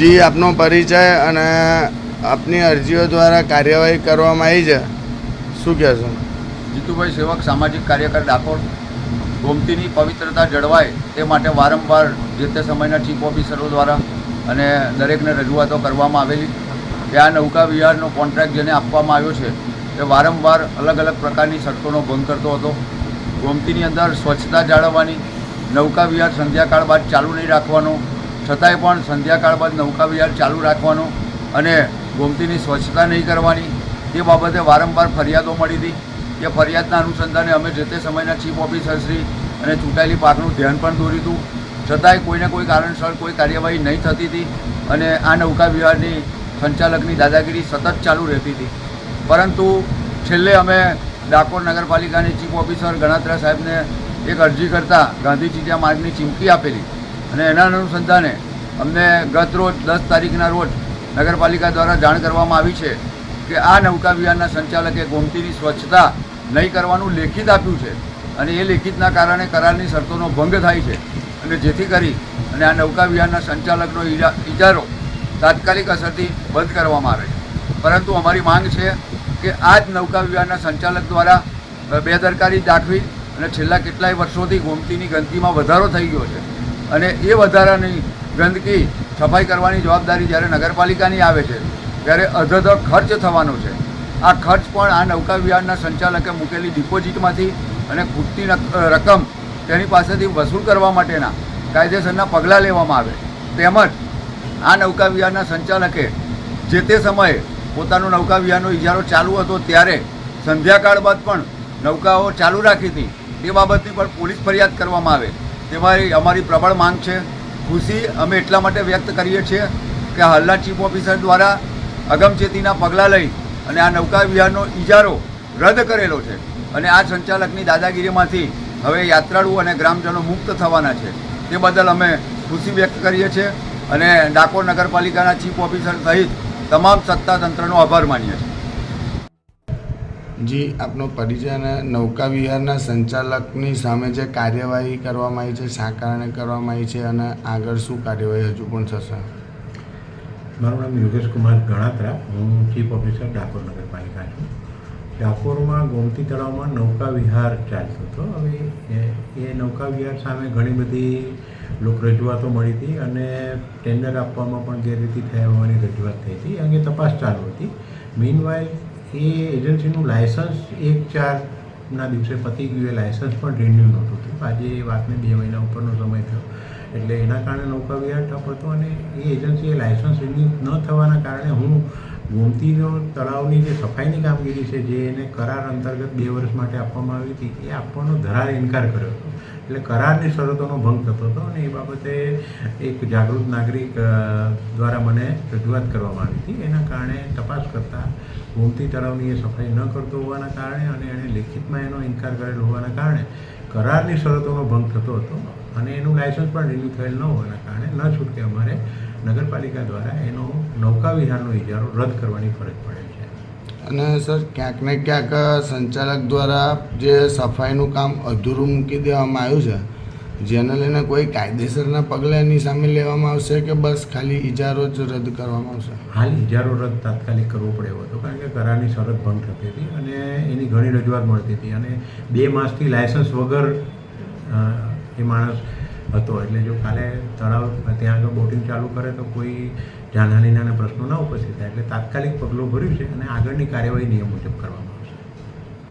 જી, આપનો પરિચય અને આપની અરજીઓ દ્વારા કાર્યવાહી કરવામાં આવી છે. શું કહેશો જીતુભાઈ સેવક, સામાજિક કાર્યકર ડાકોર. ગોમતીની પવિત્રતા જળવાય તે માટે વારંવાર જે તે સમયના ચીફ ઓફિસરો દ્વારા અને દરેકને રજૂઆતો કરવામાં આવેલી. કે આ નૌકા વિહારનો કોન્ટ્રાક્ટ જેને આપવામાં આવ્યો છે તે વારંવાર અલગ અલગ પ્રકારની શરતોનો ભંગ કરતો હતો. ગોમતીની અંદર સ્વચ્છતા જાળવવાની, નૌકા વિહાર સંધ્યાકાળ બાદ ચાલુ નહીં રાખવાનો છતાંય પણ સંધ્યાકાળ બાદ નૌકા વિહાર ચાલુ રાખવાનો અને ગોમતીની સ્વચ્છતા નહીં કરવાની તે બાબતે વારંવાર ફરિયાદો મળી હતી. એ ફરિયાદના અનુસંધાને અમે જે તે સમયના ચીફ ઓફિસરશ્રી અને ચૂંટાયેલી પાકનું ધ્યાન પણ દોર્યું હતું. છતાંય કોઈને કોઈ કારણસર કોઈ કાર્યવાહી નહીં થતી હતી અને આ નૌકા વિહારની સંચાલકની દાદાગીરી સતત ચાલુ રહેતી હતી. પરંતુ છેલ્લે અમે ડાકોર નગરપાલિકાની ચીફ ઓફિસર ગણાત્રા સાહેબને એક અરજી કરતાં ગાંધી ચીટિયા માર્ગની ચીમકી આપેલી. અને એના અનુસંધાને અમને ગત રોજ, દસ તારીખના રોજ નગરપાલિકા દ્વારા જાણ કરવામાં આવી છે કે આ નૌકા વિહારના સંચાલકે ગોમતીની સ્વચ્છતા નહીં કરવાનું લેખિત આપ્યું છે અને એ લેખિતના કારણે કરારની શરતોનો ભંગ થાય છે. અને જેથી કરી અને આ નૌકા વિહારના સંચાલકનો ઇજારો તાત્કાલિક અસરથી બંધ કરવામાં આવે છે. પરંતુ અમારી માંગ છે કે આ જ નૌકા વિહારના સંચાલક દ્વારા બેદરકારી દાખવી અને છેલ્લા કેટલાય વર્ષોથી ગોમતીની ગંદકીમાં વધારો થઈ ગયો છે. અને એ વધારાની ગંદકી સફાઈ કરવાની જવાબદારી જ્યારે નગરપાલિકાની આવે છે, ત્યારે અધધ ખર્ચ થવાનો છે. આ ખર્ચ પણ આ નૌકા વિહારના સંચાલકે મૂકેલી ડિપોઝિટમાંથી અને ખૂટતી રકમ તેની પાસેથી વસૂલ કરવા માટેના કાયદેસરના પગલાં લેવામાં આવે. તેમજ આ નૌકા વિહારના સંચાલકે જે તે સમયે પોતાનો નૌકા વિહારનો ઇજારો ચાલુ હતો ત્યારે સંધ્યાકાળ બાદ પણ નૌકાઓ ચાલુ રાખી હતી. તે બાબતની પણ પોલીસ ફરિયાદ કરવામાં આવે. તેમાં અમારી પ્રબળ માંગ છે. ખુશી અમે એટલા માટે વ્યક્ત કરીએ છીએ કે હાલના ચીફ ઓફિસર દ્વારા અગમચેતીના પગલાં લઈ અને આ નૌકા વિહારનો ઇજારો રદ કરેલો છે અને આ સંચાલકની દાદાગીરીમાંથી હવે યાત્રાળુ અને ગ્રામજનો મુક્ત થવાના છે. તે બદલ અમે ખુશી વ્યક્ત કરીએ છીએ અને ડાકોર નગરપાલિકાના ચીફ ઓફિસર સહિત તમામ સત્તાતંત્રનો આભાર માનીએ છીએ. જી, આપનો પરિચય અને નૌકા વિહારના સંચાલકની સામે જે કાર્યવાહી કરવામાં આવી છે, શા કારણે કરવામાં આવી છે અને આગળ શું કાર્યવાહી હજુ પણ થશે? મારું નામ યોગેશ કુમાર ગણાત્રા, હું ચીફ ઓફિસર ડાકોર નગરપાલિકા છું. ડાકોરમાં ગોમતી તળાવમાં નૌકા વિહાર ચાલતો હતો. હવે એ- નૌકા વિહાર સામે ઘણી બધી લોક રજૂઆતો મળી હતી અને ટેન્ડર આપવામાં પણ ગેરરીતિ થયા હોવાની રજૂઆત થઈ હતી. અંગે તપાસ ચાલુ હતી. મીનવાઇલ એ એજન્સીનું લાયસન્સ એક ચારના દિવસે પતી ગયું. એ લાયસન્સ પણ રિન્યુ નહોતું થયું. આજે એ વાતને બે મહિના ઉપરનો સમય થયો. એટલે એના કારણે નૌકાવિહાર ઠપ હતો અને એ એજન્સીએ લાયસન્સ રિન્યુ ન થવાના કારણે હું ગોમતીનો તળાવની જે સફાઈની કામગીરી છે, જે એને કરાર અંતર્ગત બે વર્ષ માટે આપવામાં આવી હતી, એ આપવાનો ધરાર ઇનકાર કર્યો હતો. એટલે કરારની શરતોનો ભંગ થતો હતો અને એ બાબતે એક જાગૃત નાગરિક દ્વારા મને રજૂઆત કરવામાં આવી હતી. એના કારણે તપાસ કરતાં ગોમતી તળાવની એ સફાઈ ન કરતો હોવાના કારણે અને એણે લેખિતમાં એનો ઇનકાર કરેલો હોવાના કારણે કરારની શરતોનો ભંગ થતો હતો અને એનું લાયસન્સ પણ રિન્યુ થયેલ ન હોવાના કારણે ન છૂટકે અમારે નગરપાલિકા દ્વારા એનો નૌકા વિહારનો ઇજારો રદ કરવાની ફરજ પડે અને સર, ક્યાંક ને ક્યાંક સંચાલક દ્વારા જે સફાઈનું કામ અધૂરું મૂકી દેવામાં આવ્યું છે, જેને લઈને કોઈ કાયદેસરના પગલાં એની સામે લેવામાં આવશે કે બસ ખાલી ઇજારો જ રદ કરવામાં આવશે? હાલ ઇજારો રદ તાત્કાલિક કરવો પડે એવો હતો, કારણ કે કરારની શરત ભંગ થતી હતી અને એની ઘણી રજૂઆત મળતી હતી. અને બે માસથી લાયસન્સ વગર એ માણસ હતો. એટલે જો કાલે તળાવ ત્યાં આગળ બોટિંગ ચાલુ કરે તો કોઈ જાનહાનિના પ્રશ્નો ન ઉપસ્થિત થાય. એટલે તાત્કાલિક પગલું ભર્યું છે અને આગળની કાર્યવાહી નિયમ મુજબ કરવામાં